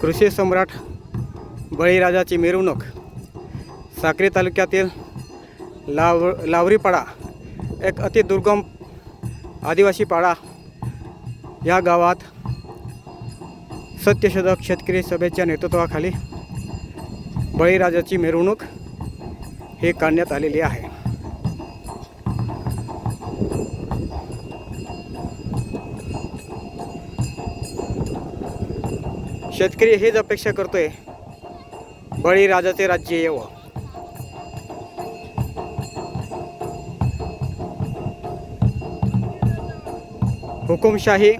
कृषी सम्राट बळीराजाची मिरवणूक. साक्री तालुक्यातील लाव लावरीपाडा एक अतिदुर्गम आदिवासी पाडा या गावात सत्यशोधक शेतकरी सभेच्या नेतृत्वाखाली बळीराजाची मिरवणूक ही काढण्यात आलेली आहे. शेतकरी हेच अपेक्षा करतोय. बळीराजाचे राज्य येवं. हुकुमशाही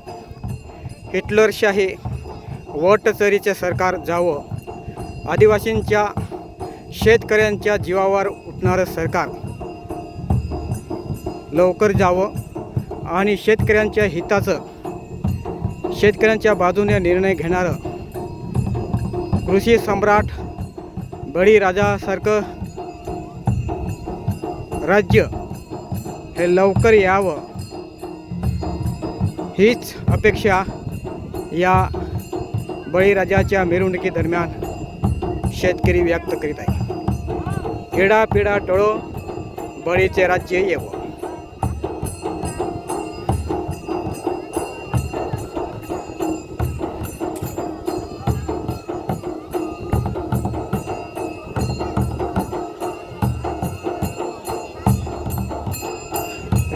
हिटलरशाही वटचरीचे सरकार जावं. आदिवासींच्या शेतकऱ्यांच्या जीवावर उठणारं सरकार. लवकर जावं आणि शेतकऱ्यांच्या हिताचं शेतकऱ्यांच्या बाजूने निर्णय घेणारं. कृषी सम्राट बळीराजासारखं राज्य हे लवकर यावं हीच अपेक्षा या बळीराजाच्या मिरवणुकीदरम्यान शेतकरी व्यक्त करीत आहे खेडापिडा पिढा टळो बळीचे राज्य येवं.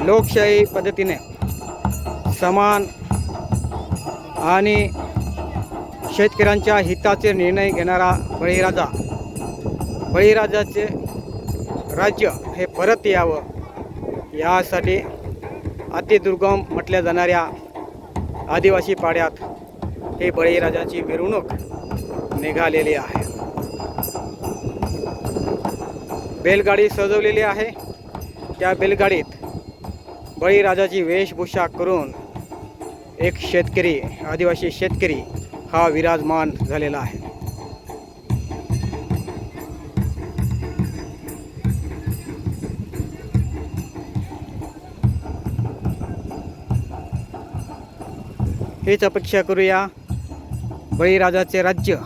लोकशाही पद्धतीने समान आणि शेतकऱ्यांच्या हिताचे निर्णय घेणारा बळीराजा. बळीराजाचे राज्य हे परत यावं. यासाठी अतिदुर्गम म्हटल्या जाणाऱ्या आदिवासी पाड्यात हे बळीराजाची मिरवणूक निघालेली आहे. बैलगाडी सजवलेली आहे. त्या बैलगाडीत बळीराजाची वेशभूषा करून एक शेतकरी आदिवासी शेतकरी हा विराजमान झालेला आहे. हीच अपेक्षा करूया बळीराजाचे राज्य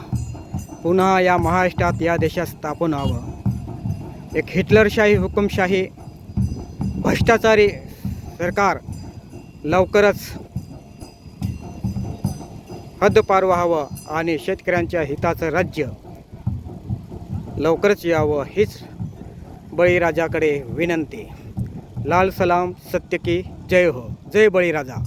पुन्हा या महाराष्ट्रात या देशात स्थापन व्हावं. एक हिटलरशाही हुकुमशाही भ्रष्टाचारी सरकार लवकरच हद्दपार व्हावं आणि शेतकऱ्यांच्या हिताचं राज्य लवकरच यावं हीच बळीराजाकडे विनंती. लाल सलाम सत्य की जय हो. जय बळीराजा.